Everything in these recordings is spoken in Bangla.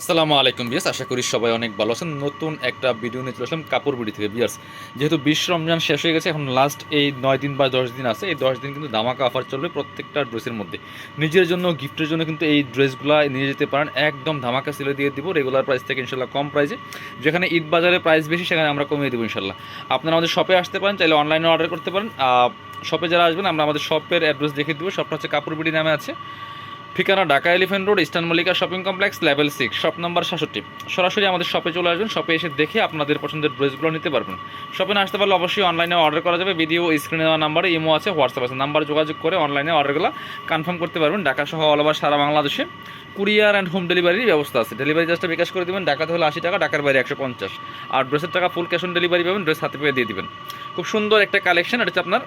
আসসালামু আলাইকুম বিয়াস আশা করি সবাই অনেক ভালো আছেন। নতুন একটা ভিডিও নিয়ে চলে আসলাম কাপড় বিড়ি থেকে বিয়ার্স যেহেতু বিশ্ব রমজান শেষ হয়ে গেছে, এখন লাস্ট এই নয় দিন বা দশ দিন আছে, এই দশ দিন কিন্তু ধামাকা অফার চলবে প্রত্যেকটা ড্রেসের মধ্যে। নিজের জন্য গিফটের জন্য কিন্তু এই ড্রেসগুলো নিয়ে যেতে পারেন। একদম ধামাকা সিলে দিয়ে দিব রেগুলার প্রাইস থেকে ইনশাল্লাহ কম প্রাইসে যেখানে ঈদ বাজারে প্রাইস বেশি, সেখানে আমরা কমিয়ে দেবো ইনশাল্লাহ আপনারা আমাদের শপে আসতে পারেন, চাইলে অনলাইনে অর্ডার করতে পারেন। শপে যারা আসবেন, আমরা আমাদের শপের অ্যাড্রেস দেখে দেবো। শপটা হচ্ছে কাপড় বিড়ি নামে আছে। ঠিকানা Dhaka elephant road, eastern Mallika shopping complex, level six, shop number সাতষট্টি। সরাসরি আমাদের শপে চলে আসবেন শপে এসে দেখে আপনাদের পছন্দের ড্রেসগুলো নিতে পারবেন। শপে না আসতে পারলে অবশ্যই অনলাইনে অর্ডার করা যাবে ভিডিও স্ক্রিনে দেওয়া নাম্বারে ইমো আছে হোয়াটসঅ্যাপ আছে। নাম্বার যোগাযোগ করে অনলাইনে অর্ডারগুলো কনফার্ম করতে পারবেন। ঢাকা সহ অল ওভার সারা বাংলাদেশে। কুরিয়ার অ্যান্ড হোম ডেলিভারির ব্যবস্থা আছে। ডেলিভারি চার্জটা বিকাশ করে দেবেন, ঢাকাতে হলে আশি টাকা, ঢাকার বাইরে একশো পঞ্চাশ। আর ড্রেসের টাকা ফুল ক্যাশ অন ডেলিভারি পাবেন ড্রেস হাতে পেয়ে দিয়ে দিবেন। খুব সুন্দর একটা কালেকশন এটা হচ্ছে আপনার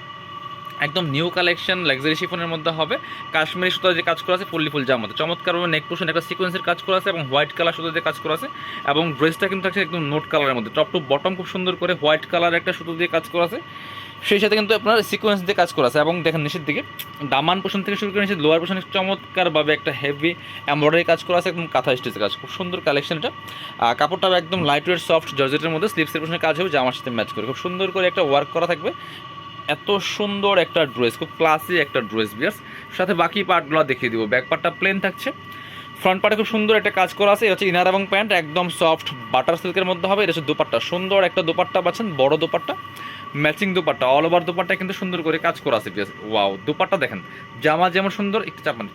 একদম নিউ কালেকশন লাক্সারি শিফনের মধ্যে হবে। কাশ্মীরি সুতা যে কাজ করা আছে, ফুললি ফুল জামাতে চমৎকারভাবে নেক পোর্শন একটা সিকোয়েন্সের কাজ করা আছে এবং হোয়াইট কালার সুতো দিয়ে কাজ করা আছে এবং ড্রেসটা কিন্তু থাকছে একদম নোট কালারের মধ্যে। টপ টু বটম খুব সুন্দর করে হোয়াইট কালার একটা সুতো দিয়ে কাজ করা আছে। সেই সাথে কিন্তু আপনার সিকোয়েন্স দিয়ে কাজ করা আছে এবং দেখেন নিচের দিকে, দামান পোষণ থেকে শুরু করে নিচে লোয়ার পোষণ চমৎকারভাবে একটা হেভি এমব্রয়ডারি কাজ করা আছে একদম কাঁথা স্টেজের কাজ। খুব সুন্দর কালেকশন এটা। কাপড়টা একদম লাইট ওয়েট সফট জর্জেটের মধ্যে স্লিপসের পোষণের কাজ হবে, জামার সাথে ম্যাচ করে। খুব সুন্দর করে একটা ওয়ার্ক করা থাকবে। এত সুন্দর একটা ড্রেস, খুব ক্লাসি একটা ড্রেস বিয়ার্স সাথে বাকি পার্টগুলো দেখিয়ে দিব। ব্যাক পার্টটা প্লেন থাকছে। ফ্রন্ট পার্টে খুব সুন্দর একটা কাজ করা আছে। এটা হচ্ছে ইনার এবং প্যান্ট, একদম সফট বাটার সিল্কের মধ্যে হবে। এটা হচ্ছে দুপাট্টা। সুন্দর একটা দুপাট্টা পাচ্ছেন, বড় dupatta matching dupatta. All over dupatta কিন্তু সুন্দর করে কাজ করা আছে বিয়ার্স ওয়াও দুপাট্টা দেখেন। জামা যেমন সুন্দর, একটু চাপান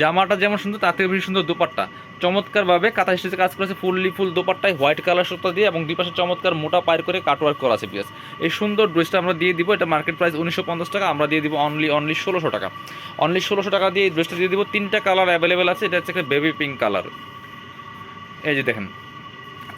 জামাটা যেমন সুন্দর, তার থেকে বেশি সুন্দর দুপাট্টা। চমৎকারভাবে কাঁথা স্টিচে কাজ করেছে, ফুললি ফুল দোপাট্টায় হোয়াইট কালার সুতা দিয়ে এবং দুই পাশে চমৎকার মোটা পায়ের করে কাটওয়ার্ক করা আছে পিয়াস এই সুন্দর ড্রেসটা আমরা দিয়ে দিব, এটা মার্কেট প্রাইস উনিশশো পঞ্চাশ টাকা, আমরা দিয়ে দিব অনলি অনলি ষোলোশো টাকা। অনলি ষোলোশো টাকা দিয়ে এই ড্রেসটা দিয়ে দিব, তিনটা কালার অ্যাভেলেবেল আছে, এটা হচ্ছে একটা বেবি পিঙ্ক কালার এই যে দেখেন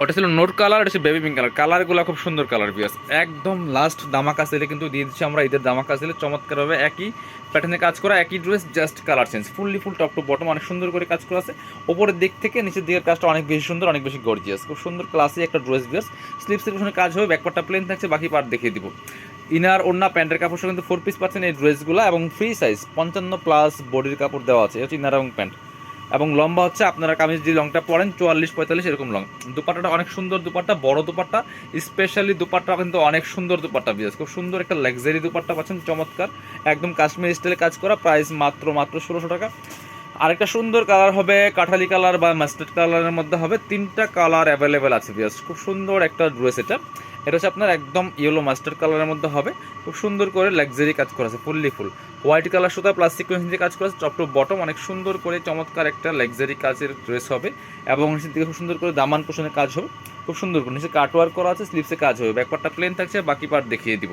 ওটা ছিল নোট কালার এটা হচ্ছে বেবি পিঙ্ক কালার। কালারগুলো খুব সুন্দর কালার বিয়াস একদম লাস্ট দামাকা সেলে কিন্তু দিয়ে দিচ্ছি আমরা, ঈদের দামাকা সেলে চমৎকারভাবে একই প্যাটার্নে কাজ করা, একই dress just colour change fully full top to bottom অনেক সুন্দর করে কাজ করা আছে। ওপরের দিক থেকে নিচের দিকের কাজটা অনেক বেশি সুন্দর, অনেক বেশি গর্জিয়াস খুব সুন্দর ক্লাসি একটা ড্রেস বিয়াস স্লিপসের পিছনে কাজ হবে ব্যাকপারটা প্লেন থাকছে, বাকি পার্ট দেখিয়ে দিব। ইনার ওড়না, প্যান্টের কাপড় সহ কিন্তু ফোর পিস পাচ্ছেন এই ড্রেসগুলো এবং ফ্রি সাইজ পঞ্চান্ন প্লাস বডির কাপড় দেওয়া আছে। হচ্ছে ইনার এবং প্যান্ট এবং লম্বা হচ্ছে আপনারা কামিজ যে লংটা পরেন, চুয়াল্লিশ, পঁয়তাল্লিশ এরকম লং দুপাট্টাটা অনেক সুন্দর দুপাট্টা, বড় দুপাট্টা স্পেশালি দুপাট্টা কিন্তু অনেক সুন্দর দুপাট্টা বিয়াস খুব সুন্দর একটা লাক্সারি দুপাট্টা পাচ্ছেন, চমৎকার। একদম কাশ্মীর স্টাইলে কাজ করা প্রাইস মাত্র মাত্র ষোলোশো টাকা। আরেকটা সুন্দর কালার হবে কাঠালি কালার বা মাস্টার্ড কালারের মধ্যে হবে, তিনটা কালার অ্যাভেলেবেল আছে বিয়াস খুব সুন্দর একটা ড্রেস এটা। এটা হচ্ছে আপনার একদম ইয়েলো মাস্টার কালারের মধ্যে হবে। খুব সুন্দর করে লাক্সারি কাজ করা আছে ফুললি ফুল হোয়াইট কালার সুতা প্লাস্টিক দিয়ে কাজ করা আছে টপ টু বটম অনেক সুন্দর করে চমৎকার একটা লাক্সারি কাজের ড্রেস হবে এবং নিচের দিকে খুব সুন্দর করে দামান পোষণের কাজ হবে, খুব সুন্দর করে। নিচে কাটওয়ার্ক করা আছে স্লিপসে কাজ হবে ব্যাকপারটা প্লেন থাকছে, বাকি পার্ট দেখিয়ে দিব।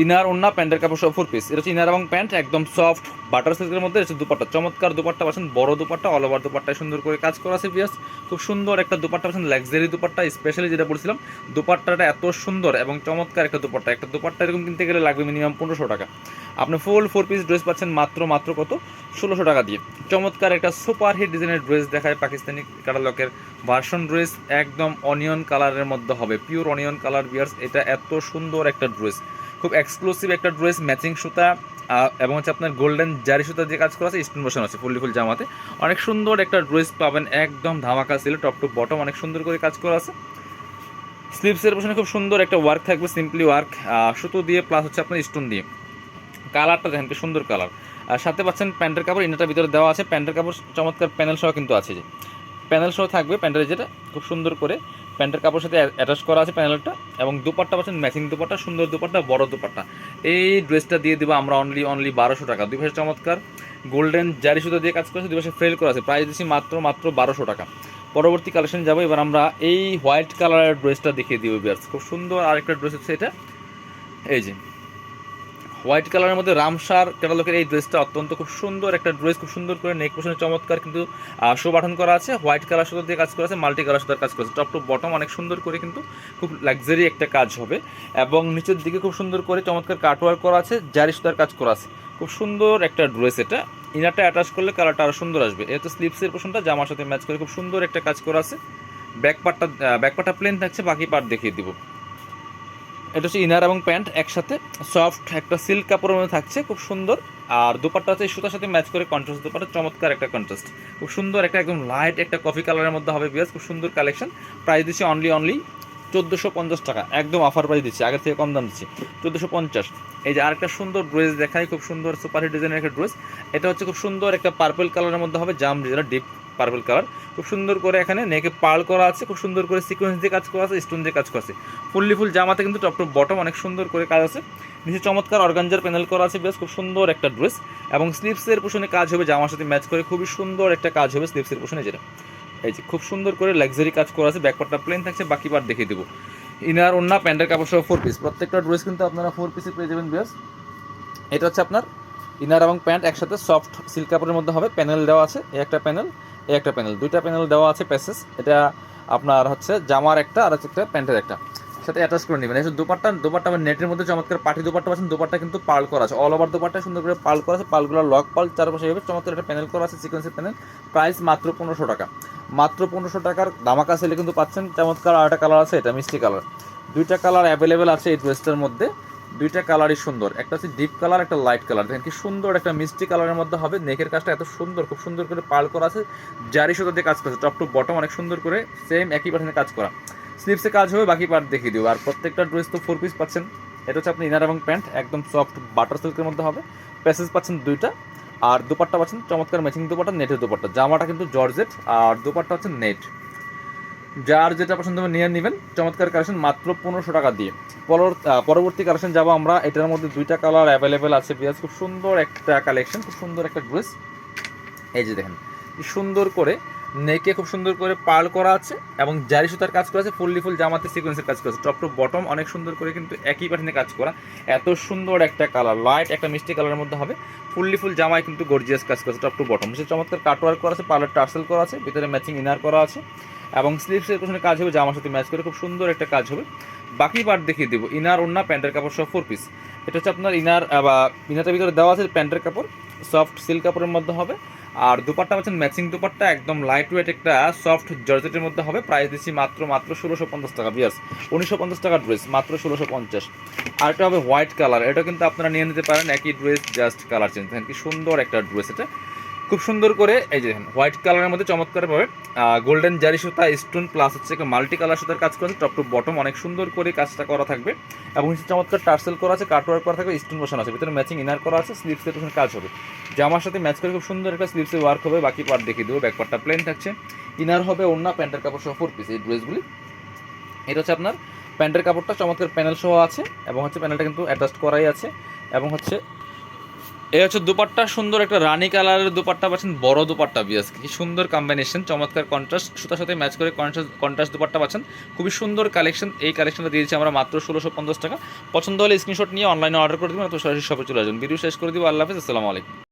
ইনার ওন্না প্যান্টের কাপড় সব ফোর পিস এটা হচ্ছে ইনার এবং প্যান্ট, একদম সফট বাটার সিল্কের মধ্যে। হচ্ছে দুপাট্টা। চমৎকার দুপাট্টা পাচ্ছেন, বড় দুপাট্টা অল ওভার দুপাট্টায় সুন্দর করে কাজ করা আছে পিয়াস খুব সুন্দর একটা দুপাট্টা পাচ্ছেন লাক্সারি দুপাট্টা স্পেশালি যেটা বলছিলাম, দুপাট্টাটা এত সুন্দর এবং চমৎকার একটা দুপাট্টা। একটা দুপাট্টা এরকম কিনতে গেলে লাগবে মিনিমাম পনেরোশো টাকা। আপনি ফুল ফোর পিস ড্রেস পাচ্ছেন মাত্র মাত্র কত? ষোলোশো টাকা দিয়ে। চমৎকার একটা সুপার হিট ডিজাইনের ড্রেস দেখায় পাকিস্তানি কাটালকের ভার্সন ড্রেস একদম অনিয়ন কালারের মধ্যে হবে। পিওর অনিয়ন কালার বিয়ার্স এটা এত সুন্দর একটা ড্রেস খুব এক্সক্লুসিভ একটা ড্রেস ম্যাচিং সুতা এবং হচ্ছে আপনার গোল্ডেন জারি সুতা দিয়ে কাজ করা আছে স্টোন বসানো আছে ফুললি ফুল জামাতে। অনেক সুন্দর একটা ড্রেস পাবেন, একদম ধামাকা ছিল টপ টু বটম অনেক সুন্দর করে কাজ করা আছে। স্লিপসের পোশনে খুব সুন্দর একটা ওয়ার্ক থাকবে সিম্পলি ওয়ার্ক সুতো দিয়ে প্লাস হচ্ছে আপনার স্টোন দিয়ে। কালারটা দেখেন কি সুন্দর কালার আর সাথে পাচ্ছেন প্যান্টের কাপড় ইনারটার ভিতরে দেওয়া আছে। প্যান্টের কাপড় চমৎকার প্যানেল সহ কিন্তু আছে। যে প্যানেল সহ থাকবে, প্যান্টের যেটা, খুব সুন্দর করে। প্যান্টের কাপড়ের সাথে অ্যাটাচ করা আছে প্যানেলটা এবং দুপাট্টা পাচ্ছেন ম্যাচিং দুপাট্টা, সুন্দর দুপাট্টা, বড় দুপাট্টা। এই ড্রেসটা দিয়ে দেবো আমরা অনলি অনলি বারোশো টাকা। দুই পাশে চমৎকার গোল্ডেন জারি সুতো দিয়ে কাজ করেছে, দুই পাশে ফ্রেল করা আছে। প্রাইস দিচ্ছি মাত্র মাত্র বারোশো টাকা। পরবর্তী কালেকশন যাব, এবার আমরা এই হোয়াইট কালারের ড্রেসটা দেখিয়ে দিব, বিয়ার্স। খুব সুন্দর আরেকটা ড্রেস হচ্ছে এটা। এই যে। হোয়াইট কালারের মধ্যে রামসার ক্যাটালগের এই ড্রেসটা অত্যন্ত খুব সুন্দর, একটা ড্রেস খুব সুন্দর করে নেক পোষণে চমৎকার কিন্তু শো বাটন করা আছে। হোয়াইট কালার সুতো দিয়ে কাজ করা আছে মাল্টি কালার সুতার কাজ করা আছে। টপ টু বটম অনেক সুন্দর করে কিন্তু খুব লাক্সারি একটা কাজ হবে। এবং নিচের দিকে খুব সুন্দর করে চমৎকার কাটওয়ার্ক করা আছে, জারি সুতার কাজ করা আছে। খুব সুন্দর একটা ড্রেস এটা। ইনারটা অ্যাটাচ করলে কালারটা আরও সুন্দর আসবে। এটা স্লিপসের পোষণটা জামার সাথে ম্যাচ করে খুব সুন্দর একটা কাজ করা আছে। ব্যাক পার্টটা ব্যাক পার্টটা প্লেন থাকছে, বাকি পার্ট দেখিয়ে দিব। এটা হচ্ছে ইনার এবং প্যান্ট একসাথে। সফট একটা সিল্ক কাপড়ের মধ্যে থাকছে, খুব সুন্দর। আর দুপাট্টা হচ্ছে সুতার সাথে ম্যাচ করে কন্ট্রাস্ট দুপাট্টা, চমৎকার একটা কন্ট্রাস্ট খুব সুন্দর একটা একদম লাইট একটা কফি কালারের মধ্যে হবে বিয়াস খুব সুন্দর কালেকশন প্রাইস দিচ্ছি অনলি অনলি চোদ্দোশো পঞ্চাশ টাকা। একদম অফার প্রাইস দিচ্ছি, আগের থেকে কম দাম দিচ্ছি, চোদ্দোশো পঞ্চাশ। এই যে আরেকটা সুন্দর ড্রেস দেখায় খুব সুন্দর সুপারহিট ডিজাইনের একটা ড্রেস এটা হচ্ছে খুব সুন্দর একটা পার্পল কালারের মধ্যে হবে, জাম যেটা ডিপ পার্পল কালার। খুব সুন্দর করে এখানে নেকে পার্ল করা আছে, খুব সুন্দর করে সিকোয়েন্স দিয়ে কাজ করা আছে স্টোন দিয়ে কাজ করা আছে। ফুললি ফুল জামাতে কিন্তু টপ টপ বটম অনেক সুন্দর করে কাজ আছে। নিচে চমৎকার অর্গানজার প্যানেল করা আছে, বেশ খুব সুন্দর একটা ড্রেস এবং স্লিপসের পোষণে কাজ হবে জামার সাথে ম্যাচ করে, খুবই সুন্দর একটা কাজ হবে স্লিপসের পোষণে যেটা। এই যে, খুব সুন্দর করে লাক্সারি কাজ করা আছে ব্যাকপার্টটা প্লেন থাকছে, বাকি পার্ট দেখিয়ে দেবো। ইনার ওন্না প্যান্টের কাপড় সহ ফোর পিস প্রত্যেকটা ড্রেস কিন্তু আপনারা ফোর পিসে পেয়ে যাবেন বেশ এটা হচ্ছে আপনার ইনার এবং প্যান্ট একসাথে সফট সিল্ক কাপড়ের মধ্যে হবে প্যানেল দেওয়া আছে, এই একটা প্যানেল এই একটা প্যানেল, দুইটা প্যানেল দেওয়া আছে প্যাসেস এটা আপনার হচ্ছে জামার একটা আর হচ্ছে একটা প্যান্টের একটা। সাথে অ্যাটাচ করে নেবেন। যে দুপাট্টা দুপাট্টা আমার নেটের মধ্যে চমৎকার পাটি দুপাট্টা পাচ্ছেন, দুপাট্টা কিন্তু পাল করা আছে। অল ওভার দুপাট্টা সুন্দর করে পাল করা আছে। পালগুলো লক পাল চারপাশে এভাবে চমৎকার একটা প্যানেল করা আছে সিকোয়েন্সের প্যানেল। প্রাইস মাত্র পনেরোশো টাকা। মাত্র পনেরোশো টাকার দামাকা সেলে কিন্তু পাচ্ছেন। চমৎকার আর একটা কালার আছে, এটা মিষ্টি কালার দুইটা কালার অ্যাভেলেবেল আছে এই ড্রেসটার মধ্যে। দুইটা কালারই সুন্দর। একটা হচ্ছে ডিপ কালার একটা লাইট কালার দেখেন কি সুন্দর একটা মিষ্টি কালারের মধ্যে হবে। নেকের কাজটা এত সুন্দর, খুব সুন্দর করে পাল করা আছে। জারি সুতো দিয়ে কাজ করেছে টপ টু বটম অনেক সুন্দর করে সেম একই পার্সেন্টে কাজ করা। স্লিপসে কাজ হবে, বাকি পার্ট দেখিয়ে দিব। আর প্রত্যেকটা ড্রেস তো ফোর পিস পাচ্ছেন। এটা হচ্ছে আপনি ইনার এবং প্যান্ট একদম সফট বাটার সিল্কের মধ্যে হবে। প্যাসেজ পাচ্ছেন দুইটা। আর দুপাট্টা পাচ্ছেন চমৎকার ম্যাচিং দুপাট্টা নেটের দুপাট্টা। জামাটা কিন্তু জর্জেট, আর দুপাট্টা হচ্ছে নেট যার যেটা পছন্দ হবে নিয়ে নেবেন। চমৎকার কালেকশন মাত্র পনেরোশো টাকা দিয়ে। পরবর- পরবর্তী কালেকশন যাব আমরা। এটার মধ্যে দুইটা কালার অ্যাভেলেবেল আছে বিয়াজ খুব সুন্দর একটা কালেকশন খুব সুন্দর একটা ড্রেস এই যে দেখেন সুন্দর করে নেকে খুব সুন্দর করে পার্ল করা আছে এবং জারি সুতার কাজ করা আছে, ফুললি ফুল জামাতে সিকোয়েন্সের কাজ করা আছে। টপ টু বটম অনেক সুন্দর করে কিন্তু একই প্যাটার্নে কাজ করা। এত সুন্দর একটা কালার লাইট একটা মিষ্টি কালারের মধ্যে হবে। ফুললি ফুল জামায় কিন্তু গর্জিয়াস কাজ করা আছে টপ টু বটম সে চমৎকার কাটওয়ার্ক করা আছে পার্লার টার্সেল করা আছে, ভিতরে ম্যাচিং ইনার করা আছে। এবং স্লিভসের পেছনে কাজ হবে জামার সাথে ম্যাচ করে, খুব সুন্দর একটা কাজ হবে। বাকি পার্ট দেখিয়ে দেবো। ইনার ওন্না প্যান্টের কাপড় সব ফোর পিস এটা হচ্ছে আপনার ইনার বা ইনারটার ভিতরে দেওয়া আছে প্যান্টের কাপড় সফট সিল্ক কাপড়ের মধ্যে হবে। আর দুপাট্টা পাচ্ছেন ম্যাচিং দুপাট্টা, একদম লাইট ওয়েট একটা সফট জর্জেটের মধ্যে হবে। প্রাইস দিচ্ছি মাত্র মাত্র ষোলোশো পঞ্চাশ টাকা বিয়ার্স উনিশশো পঞ্চাশ টাকা ড্রেস মাত্র ষোলোশো পঞ্চাশ। আর এটা হবে হোয়াইট কালার এটা কিন্তু আপনারা নিয়ে নিতে পারেন, একই ড্রেস জাস্ট কালার চেঞ্জ দেখেন কি সুন্দর একটা ড্রেস এটা। খুব সুন্দর করে, এই যে দেখেন হোয়াইট কালারের মধ্যে চমৎকারভাবে গোল্ডেন জারি সুতা স্টোন প্লাস হচ্ছে মাল্টি কালার সুতার কাজ করেছে টপ টু বটম অনেক সুন্দর করে কাজটা করা থাকবে। এবং নিচে চমৎকার টার্সেল করা আছে কাটওয়ার্ক করা থাকবে স্টোন বসানো আছে, ভিতরে ম্যাচিং ইনার করা আছে স্লিপসের পেছনে কাজ হবে। জামার সাথে ম্যাচ করে খুব সুন্দর একটা স্লিপসে ওয়ার্ক হবে, বাকি পার্ট দেখিয়ে দেবো ব্যাক পার্টটা প্লেন থাকছে। ইনার হবে অন্য প্যান্টের কাপড় সহ ফোর পিস এই ড্রেসগুলি এটা হচ্ছে আপনার প্যান্টের কাপড়টা, চমৎকার প্যানেল সহ আছে, এবং হচ্ছে প্যানেলটা কিন্তু অ্যাটাচ করাই আছে, এবং হচ্ছে এই হচ্ছে দুপাট্টা, সুন্দর একটা রানি কালারের দুপাট্টা পাচ্ছেন, বড় দুপাট্টা, বিয়াস, কি সুন্দর কম্বিনেশন চমৎকার কন্ট্রাস্ট সুতার সাথে ম্যাচ করে কন্ট্রাস্ট কন্ট্রাস্ট দুপাট্টা পাচ্ছেন। খুবই সুন্দর কালেকশন এই কালেকশনটা দিয়েছি আমরা মাত্র ষোলোশো পঞ্চাশ টাকা। পছন্দ হলে স্ক্রিনশট নিয়ে অনলাইনে অর্ডার করে দেবেন তো সরাসরি শপে চলে আসবেন। ভিডিও শেষ করে দিব, আল্লাহ হাফিজ, আসসালামু আলাইকুম।